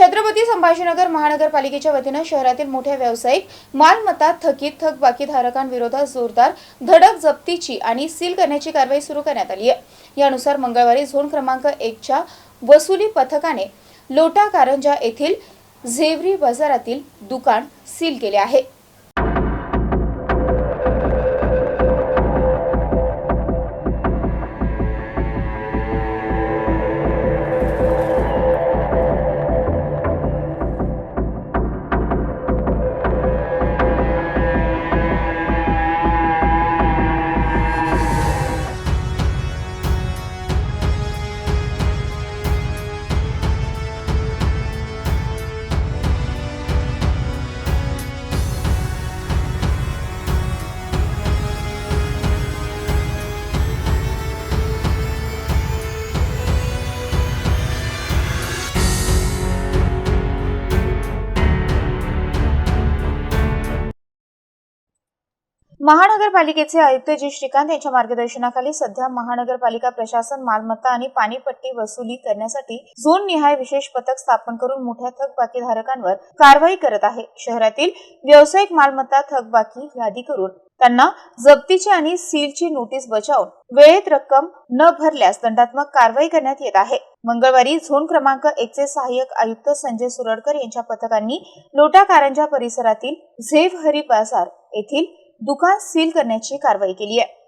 छत्रपती संभाजीनगर महानगरपालिकेच्या वतीनं शहरातील मोठ्या व्यावसायिक मालमत्ता थकीत थकबाकी धारकांविरोधात जोरदार धडक जप्तीची आणि सील करण्याची कारवाई सुरू करण्यात आली आहे. यानुसार मंगळवारी झोन क्रमांक एकच्या वसुली पथकाने लोटा कारंजा येथील झेवरी बाजारातील दुकान सील केले आहे. महानगरपालिकेचे आयुक्त जी श्रीकांत यांच्या मार्गदर्शनाखाली सध्या महानगरपालिका प्रशासन मालमत्ता आणि पाणीपट्टी वसुली करण्यासाठी झोन निहाय विशेष पथक स्थापन करून मोठ्या थकबाकीधारकांवर कारवाई करत आहे. शहरातील व्यावसायिक मालमत्ता थकबाकी यादी करून त्यांना जप्तीची आणि सीलची नोटीस बजावून वेळेत रक्कम न भरल्यास दंडात्मक कारवाई करण्यात येत आहे. मंगळवारी झोन क्रमांक एकचे सहाय्यक आयुक्त संजय सुरडकर यांच्या पथकांनी लोटा कारंजा परिसरातील झेव हरी बाजार येथील दुकान सील करण्याची कारवाई केली आहे.